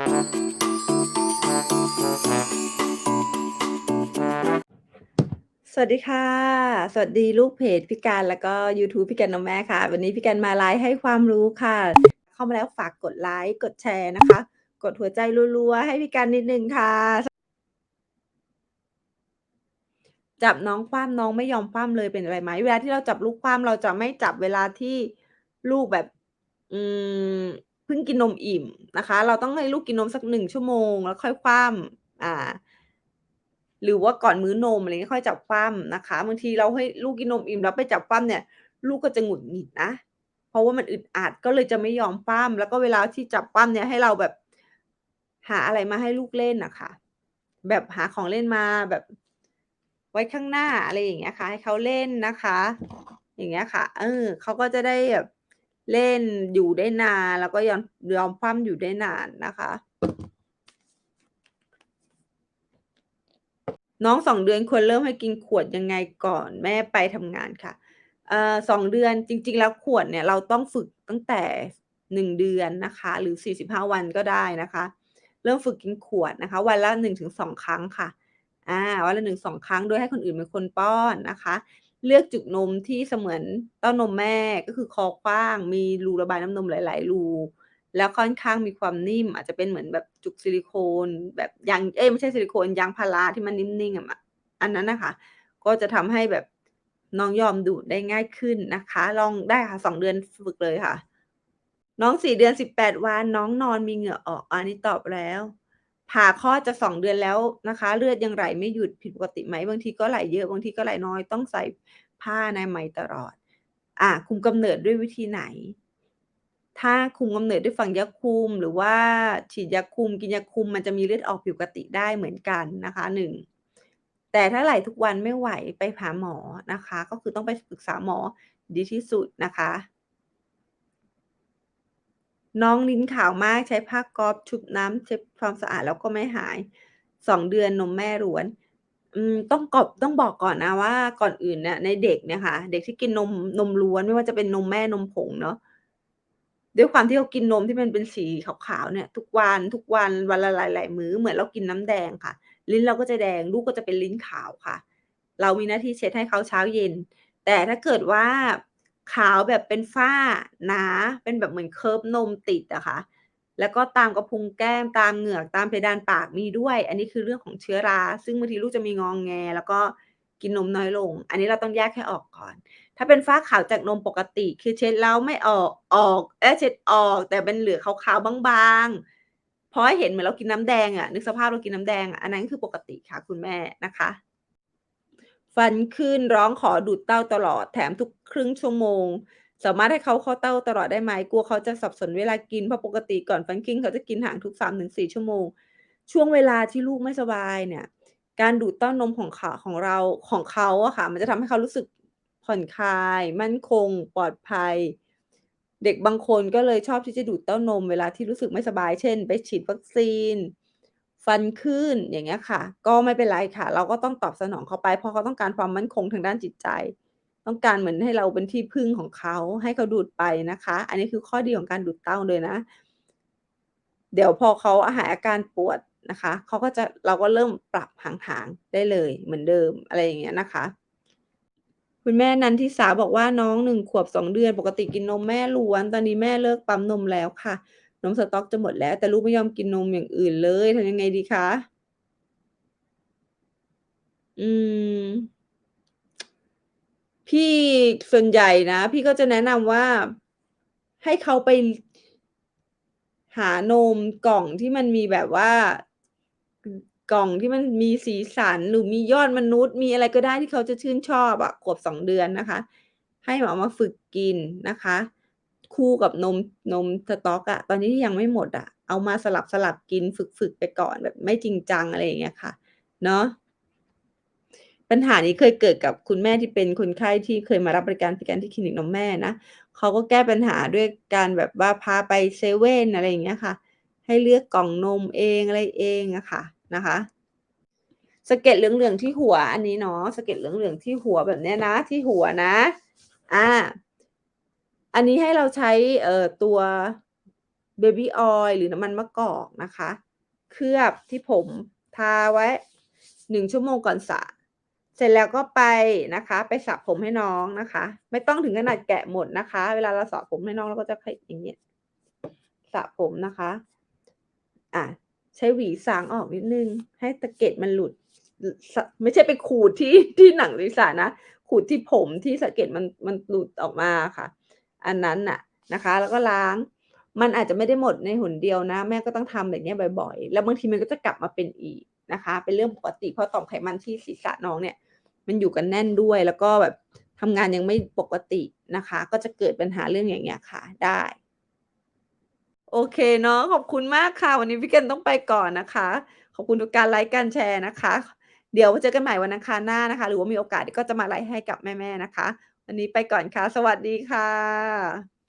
สวัสดีค่ะ สวัสดีลูกเพจพี่การแล้วก็ยูทูบพี่กันนมแม่ค่ะ วันนี้พี่กันมาไลฟ์ให้ความรู้ค่ะ เข้ามาแล้วฝากกดไลค์กดแชร์นะคะ กดหัวใจรัวๆ ให้พี่กันนิดนึงค่ะ จับน้องคว่ำน้องไม่ยอมคว่ำเลยเป็นอะไรไหมเวลาที่เราจับลูกคว่ำเราจะไม่จับเวลาที่ลูกแบบ อืม พิ่งกินนมอิ่มนะคะ เราต้องให้ลูกกินนมสัก1ชั่วโมง แล้วค่อยคว่ำอ่า หรือว่าก่อนมื้อนมอะไรงี้ค่อยจับคว่ำนะคะบางทีเราให้ลูกกินนมอิ่มแล้วไปจับคว่ำเนี่ย ลูกก็จะหงุดหงิดนะเพราะว่ามันอึดอัดก็เลยจะไม่ยอมคว่ำแล้วก็เวลาที่จับคว่ำเนี่ยให้เราแบบ หาอะไรมาให้ลูกเล่นนะคะแบบหาของเล่นมาแบบ ไว้ข้างหน้าอะไรอย่างเงี้ยค่ะ ให้เขาเล่นนะคะ อย่างเงี้ยค่ะ เออเขาก็จะได้แบบ เล่นอยู่ได้นาน แล้วก็ยอมยอมคว่ำอยู่ได้นานนะคะ น้อง2เดือนควรเริ่มให้กินขวดยังไงก่อนแม่ไปทำงานค่ะเอ่อ2เดือนจริง ๆ แล้วขวดเนี่ยเราต้องฝึกตั้งแต่1เดือนนะคะ หรือ 45 วันก็ได้นะคะ เริ่มฝึกกินขวดนะคะ วันละ1-2 ครั้งค่ะอาวันละ1-2 ครั้งโดยให้คนอื่นเป็นคนป้อนนะคะ เลือกจุกนมที่เสมือนเต้านมแม่ก็คือคอกว้าง มีรูระบายน้ำนมหลาย ๆ รูแล้วค่อนข้างมีความนิ่ม อาจจะเป็นเหมือนแบบจุกซิลิโคน แบบยางเอ๊ยไม่ใช่ซิลิโคนยางพาราที่มันนิ่งๆอะมะอันนั้นนะคะ ก็จะทำให้แบบน้องยอมดูดได้ง่ายขึ้นนะคะ ลองได้ค่ะ2เดือนฝึกเลยค่ะ น้อง4เดือน18วันน้องนอนมีเหงื่อออกอันนี้ตอบแล้ว ผ่าคลอดจะ2เดือนแล้วนะคะ เลือดยังไหลไม่หยุดผิดปกติไหม?บางทีก็ไหลเยอะบางทีก็ไหลน้อยต้องใส่ผ้าอนามัยตลอด อ่าคุมกำเนิดด้วยวิธีไหน?ถ้าคุมกำเนิดด้วยฝั่งยาคุมหรือว่าฉีดยาคุมกินยาคุมมันจะมีเลือดออกผิดปกติได้เหมือนกันนะคะ1แต่ถ้าไหลทุกวันไม่ไหวไปหาหมอนะคะ ก็คือต้องไปปรึกษาหมอดีที่สุดนะคะ น้องลิ้นขาวมากใช้ผ้าก๊อบชุบน้ำเช็ดความสะอาดแล้วก็ไม่หาย2เดือนนมแม่ล้วนอืมต้องกอบต้องบอกก่อนนะว่าก่อนอื่นเนี่ยในเด็กเนี่ยค่ะ เด็กที่กินนมนมล้วนไม่ว่าจะเป็นนมแม่นมผงเนาะด้วยความที่เขากินนมที่มันเป็นสีขาวๆเนี่ย ทุกวันทุกวันวันละหลายๆมื้อเหมือนเรากินน้ำแดงค่ะ ลิ้นเราก็จะแดงลูกก็จะเป็นลิ้นขาวค่ะ เรามีหน้าที่เช็ดให้เขาเช้าเย็น แต่ถ้าเกิดว่า ขาวแบบเป็นฝ้าหนา เป็นแบบเหมือนเคิร์ฟนมติดอะค่ะ แล้วก็ตามกระพุ้งแก้มตามเหงือกตามเพดานปากมีด้วย อันนี้คือเรื่องของเชื้อรา ซึ่งบางทีลูกจะมีงองแง แล้วก็กินนมน้อยลง อันนี้เราต้องแยกให้ออกก่อน ถ้าเป็นฝ้าขาวจากนมปกติ คือเช็ดแล้วไม่ออกออกเอ๊เช็ดออก แต่เป็นเหลือขาวๆบางๆพอให้เห็นเหมือนเรากินน้ำแดงอะนึกสภาพเรากินน้ำแดงอันนั้นคือปกติค่ะคุณแม่นะคะ ฟันขึ้นร้องขอดูดเต้าตลอดแถมทุกครึ่งชั่วโมง สามารถให้เขาเข้าเต้าตลอดได้ไหม?กลัวเขาจะสับสนเวลากินเพราะปกติก่อนฟันขึ้นเขาจะกินห่างทุก3-4ชั่วโมง ช่วงเวลาที่ลูกไม่สบายเนี่ย การดูดเต้านมของเขาของเราของเขาอะค่ะ มันจะทำให้เขารู้สึกผ่อนคลาย มั่นคง ปลอดภัย เด็กบางคนก็เลยชอบที่จะดูดเต้านม เวลาที่รู้สึกไม่สบาย เช่น ไปฉีดวัคซีน ฟันขึ้นอย่างเงี้ยค่ะ ก็ไม่เป็นไรค่ะ เราก็ต้องตอบสนองเขาไป เพราะเขาต้องการความมั่นคงทางด้านจิตใจ ต้องการเหมือนให้เราเป็นที่พึ่งของเขา ให้เขาดูดไปนะคะ อันนี้คือข้อดีของการดูดเต้าเลยนะ เดี๋ยวพอเขาหายอาการปวดนะคะเขาก็จะเราก็เริ่มปรับห่างๆได้เลยเหมือนเดิมอะไรอย่างเงี้ยนะคะ คุณแม่นันทิสาบอกว่าน้อง1ขวบ2เดือน ปกติกินนมแม่ล้วน ตอนนี้แม่เลิกปั๊มนมแล้วค่ะ นมสต๊อกจะหมดแล้ว แต่ลูกไม่ยอมกินนมอย่างอื่นเลยทำยังไงดีคะ?อืม พี่ส่วนใหญ่นะ พี่ก็จะแนะนำว่าให้เขาไปหานมกล่องที่มันมีแบบว่ากล่องที่มันมีสีสันหรือมียอดมนุษย์ มีอะไรก็ได้ที่เขาจะชื่นชอบอะขวบ2เดือนนะคะ ให้เอามาฝึกกินนะคะ คู่กับนมนมสต๊อกอะตอนนี้ที่ยังไม่หมดอะเอามาสลับๆกินฝึกๆไปก่อนแบบไม่จริงจังอะไรอย่างเงี้ยค่ะ เนาะปัญหานี้เคยเกิดกับคุณแม่ที่เป็นคนไข้ที่เคยมารับบริการพิการที่คลินิกนมแม่นะเขาก็แก้ปัญหาด้วยการแบบว่าพาไปเซเว่นอะไรอย่างเงี้ยค่ะ ให้เลือกกล่องนมเองอะไรเองอะค่ะนะคะสะเก็ดเหลืองๆที่หัวอันนี้เนาะสะเก็ดเหลืองๆที่หัวแบบเนี้ยนะ ที่หัวนะ อ่า อันนี้ให้เราใช้เอ่อตัวเบบี้ออยล์หรือน้ำมันมะกอกนะคะ เคลือบที่ผมทาไว้1ชั่วโมงก่อนสระเสร็จแล้วก็ไปนะคะ ไปสระผมให้น้องนะคะ ไม่ต้องถึงขนาดแกะหมดนะคะ เวลาเราสระผมให้น้องเราก็จะให้อย่างเงี้ยสระผมนะคะ อ่าใช้หวีสางออกนิดนึง ให้ตะเก็ดมันหลุด ไม่ใช่ไปขูดที่ที่หนังศีรษะนะขูดที่ผมที่สะเก็ดมันมันหลุดออกมาค่ะ อันนั้นน่ะนะคะ แล้วก็ล้าง มันอาจจะไม่ได้หมดในหนเดียวนะ แม่ก็ต้องทำแบบนี้บ่อยๆ แล้วบางทีมันก็จะกลับมาเป็นอีกนะคะ เป็นเรื่องปกติเพราะต่อมไขมันที่ศีรษะน้องเนี่ย มันอยู่กันแน่นด้วยแล้วก็แบบทำงานยังไม่ปกตินะคะ ก็จะเกิดปัญหาเรื่องอย่างเงี้ยค่ะได้ โอเคเนาะขอบคุณมากค่ะ วันนี้พี่เกนต้องไปก่อนนะคะ ขอบคุณทุกการไลก์การแชร์นะคะ เดี๋ยวเจอกันใหม่วันอังคารหน้านะคะ หรือว่ามีโอกาสก็จะมาไลก์ให้กับแม่ๆนะคะ วันนี้ไปก่อนค่ะ สวัสดีค่ะ